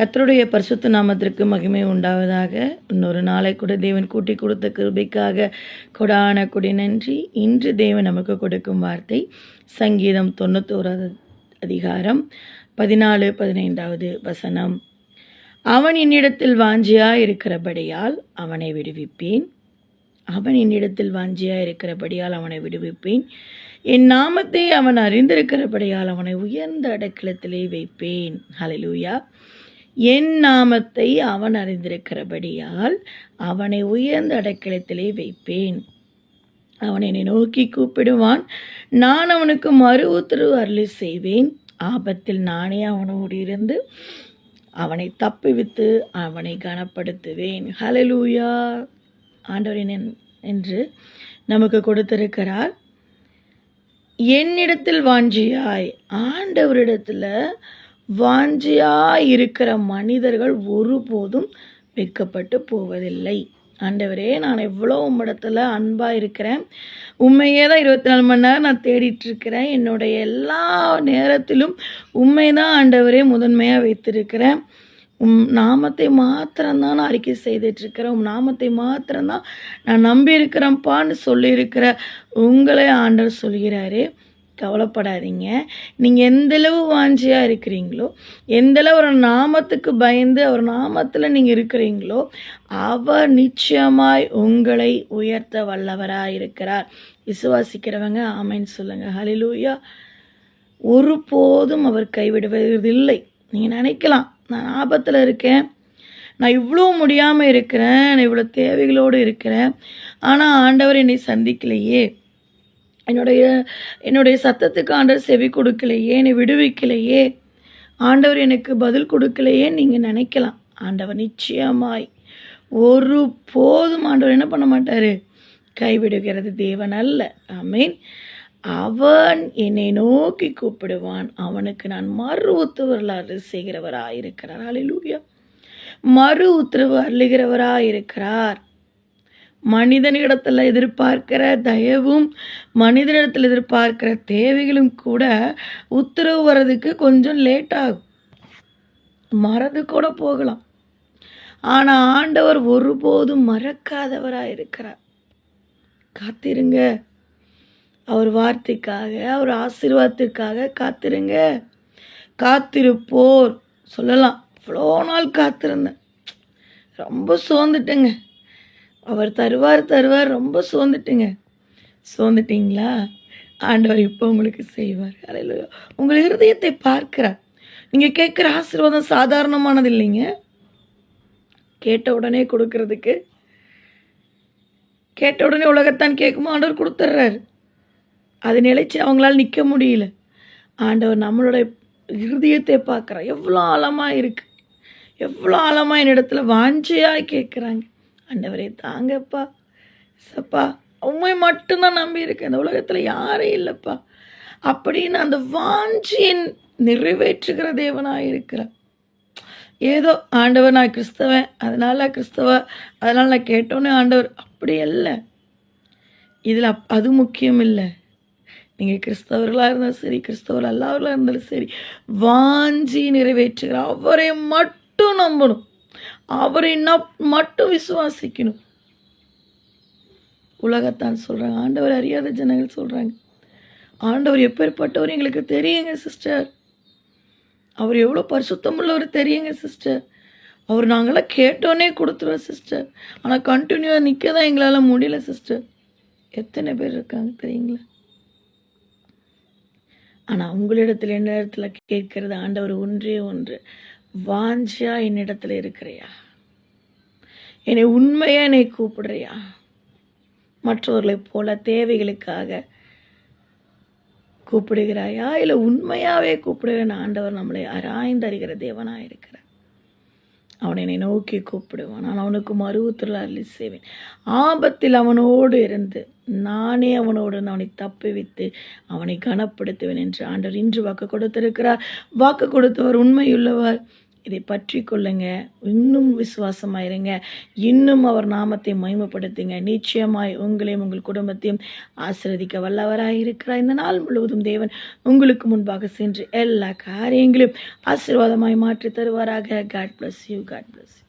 கத்தருடைய பரிசுத்த நாமத்திற்கு மகிமை உண்டாவதாக. இன்னொரு நாளை கூட தேவன் கூட்டி கொடுத்த கிருபிக்காக கொடான கொடி நன்றி. இன்று தேவன் நமக்கு கொடுக்கும் வார்த்தை சங்கீதம் தொண்ணூத்தோராவது அதிகாரம் பதினாலு பதினைந்தாவது வசனம். அவன் என்னிடத்தில் வாஞ்சியா இருக்கிறபடியால் அவனை விடுவிப்பேன். அவன் என்னிடத்தில் வாஞ்சியா இருக்கிறபடியால் அவனை விடுவிப்பேன். என் நாமத்தை அவன் அறிந்திருக்கிறபடியால் அவனை உயர்ந்த அடக்கிலத்திலே வைப்பேன். ஹலலூயா என் நாமத்தை அவன் அறிந்திருக்கிறபடியால் அவனை உயர்ந்த அடைக்கலத்திலே வைப்பேன். அவன் என்னை நோக்கி கூப்பிடுவான். நான் அவனுக்கு மறு உத்தரவு அருளி செய்வேன். ஆபத்தில் நானே அவனோடு இருந்து அவனை தப்புவித்து அவனை கனப்படுத்துவேன். ஹலலூயா ஆண்டவரின் என்று நமக்கு கொடுத்திருக்கிறார். என்னிடத்தில் வாஞ்சியாய். ஆண்டவரிடத்தில் வாஞ்சியாக இருக்கிற மனிதர்கள் ஒருபோதும் வெக்கப்பட்டு போவதில்லை. ஆண்டவரே நான் எவ்வளோ உம்மிடத்தில் அன்பாக இருக்கிறேன். உண்மையே தான் இருபத்தி நாலு மணி நேரம் நான் தேடிட்டுருக்கிறேன். என்னுடைய எல்லா நேரத்திலும் உண்மை தான் ஆண்டவரே முதன்மையாக வைத்திருக்கிறேன். உம் நாமத்தை மாத்திரம்தான் நான் அறிக்கை செய்துட்ருக்கிறேன் உம் நாமத்தை மாத்திரம்தான் நான் நம்பி இருக்கிறேன்ப்பான்னு சொல்லியிருக்கிற உங்களை ஆண்டவர் சொல்கிறாரு. கவலைப்படாதீங்க. நீங்கள் எந்தளவு வாஞ்சியாக இருக்கிறீங்களோ எந்தளவு ஒரு நாமத்துக்கு பயந்து அவர் நாமத்தில் நீங்கள் இருக்கிறீங்களோ அவர் நிச்சயமாய் உங்களை உயர்த்த வல்லவராக இருக்கிறார். விசுவாசிக்கிறவங்க ஆமைன்னு சொல்லுங்கள் ஹலிலூயா ஒருபோதும் அவர் கைவிடுவதில்லை. நீங்கள் நினைக்கலாம் நான் ஆபத்தில் இருக்கேன் நான் இவ்வளோ முடியாமல் இருக்கிறேன் நான் இவ்வளோ தேவைகளோடு இருக்கிறேன் ஆனால் ஆண்டவர் என்னை சந்திக்கலையே. என்னுடைய என்னுடைய சத்தத்துக்கு ஆண்டவர் செவி கொடுக்கலையே என்னை விடுவிக்கலையே. ஆண்டவர் எனக்கு பதில் கொடுக்கலையே நீங்கள் நினைக்கலாம். ஆண்டவர் நிச்சயமாய் ஒரு போதும் ஆண்டவர் என்ன பண்ண மாட்டார்? கைவிடுகிறது தேவன் அல்ல. மீன் அவன் என்னை நோக்கி கூப்பிடுவான். அவனுக்கு நான் மறு உத்தரவு செய்கிறவராக இருக்கிறார் அலிலூயா மறு உத்தரவு அள்ளுகிறவராக இருக்கிறார் மனிதனிடத்தில் எதிர்பார்க்கிற தயவும் மனிதனிடத்தில் எதிர்பார்க்கிற தேவைகளும் கூட உத்தரவு வர்றதுக்கு கொஞ்சம் லேட் ஆகும். மறந்து கூட போகலாம். ஆனால் ஆண்டவர் ஒருபோதும் மறக்காதவராக இருக்கிறார். காத்திருங்க. அவர் வார்த்தைக்காக அவர் ஆசீர்வாதத்திற்காக காத்திருங்க. காத்திருப்போர் சொல்லலாம். இவ்வளோ நாள் காத்திருந்தேன். ரொம்ப சோர்ந்துட்டேங்க. அவர் தருவார் தருவார். ரொம்ப சோர்ந்துட்டுங்க. சோர்ந்துட்டீங்களா? ஆண்டவர் இப்போ உங்களுக்கு செய்வார். அலையில உங்கள் இருதயத்தை பார்க்கிறார். நீங்கள் கேட்குற ஆசீர்வாதம் சாதாரணமானது இல்லைங்க. கேட்ட உடனே கொடுக்கறதுக்கு கேட்ட உடனே உலகத்தான் கேட்குமோ ஆண்டவர் கொடுத்துட்றாரு அது நிலைச்சு அவங்களால் நிற்க முடியல. ஆண்டவர் நம்மளோட இருதயத்தை பார்க்குறார். எவ்வளோ ஆழமாக இருக்குது எவ்வளோ ஆழமாக என்னிடத்துல வாஞ்சையாக கேட்குறாங்க. ஆண்டவரே தாங்கப்பா. சப்பா உண்மை மட்டும்தான் நம்பி இருக்கேன் இந்த உலகத்தில் யாரும் இல்லைப்பா. அப்படின்னு அந்த வாஞ்சியின் நிறைவேற்றுகிற தேவனாக இருக்கிறார் ஏதோ ஆண்டவர் நான் கிறிஸ்தவன் அதனால் கிறிஸ்தவ அதனால் நான் கேட்டோன்னே ஆண்டவர் அப்படி இல்லை இதில் அப் அது முக்கியம் இல்லை. நீங்கள் கிறிஸ்தவர்களாக இருந்தாலும் சரி கிறிஸ்தவர் அல்லாவர்களாக இருந்தாலும் சரி வாஞ்சி நிறைவேற்றுகிற அவரை மட்டும் நம்பணும். அவரை நப் மட்டும் விசுவாசிக்கணும். உலகத்தான் சொல்கிறாங்க ஆண்டவர் அறியாத ஜனங்கள் சொல்கிறாங்க ஆண்டவர் எப்பேற்பட்டவர் எங்களுக்கு தெரியுங்க சிஸ்டர் அவர் எவ்வளோ பரிசுத்தமுள்ளவர் தெரியுங்க சிஸ்டர் அவர் நாங்களாம் கேட்டோன்னே கொடுத்துருவோம் சிஸ்டர் ஆனால் கண்டினியூவாக நிற்க தான் எங்களால் முடியல சிஸ்டர் எத்தனை பேர் இருக்காங்க தெரியுங்களா? ஆனால் உங்களிடத்தில் என்ன இடத்துல கேட்கறது? ஆண்டவர் ஒன்றே ஒன்று. வாஞ்சியா என்னிடத்துல இருக்கிறியா? என்னை உண்மையாக என்னை கூப்பிடுறியா? மற்றவர்களைப் போல தேவைகளுக்காக கூப்பிடுகிறாயா? இல்லை உண்மையாகவே கூப்பிடுகிறேன் ஆண்டவர் நம்மளை ஆராய்ந்து அறிகிற தேவனாக இருக்கிறார். அவனை என்னை நோக்கி கூப்பிடுவான். நான் அவனுக்கு மறு உத்தரவு அருளி செய்வேன். ஆபத்தில் அவனோடு இருந்து நானே அவனோடு அவனை தப்புவித்து அவனை கனப்படுத்துவேன் என்று ஆண்டவர் இன்று வாக்கு கொடுத்திருக்கிறார். வாக்கு கொடுத்தவர் உண்மையுள்ளவர். இதை பற்றி கொள்ளுங்க. இன்னும் விசுவாசமாயிருங்க. இன்னும் அவர் நாமத்தை மகிமைப்படுத்துங்க. நிச்சயமாய் உங்களையும் உங்கள் குடும்பத்தையும் ஆசிரதிக்க வல்லவராக இருக்கிறார். இந்த நாள் முழுவதும் தேவன் உங்களுக்கு முன்பாக சென்று எல்லா காரியங்களையும் ஆசீர்வாதமாய் மாற்றி தருவாராக. God bless you God bless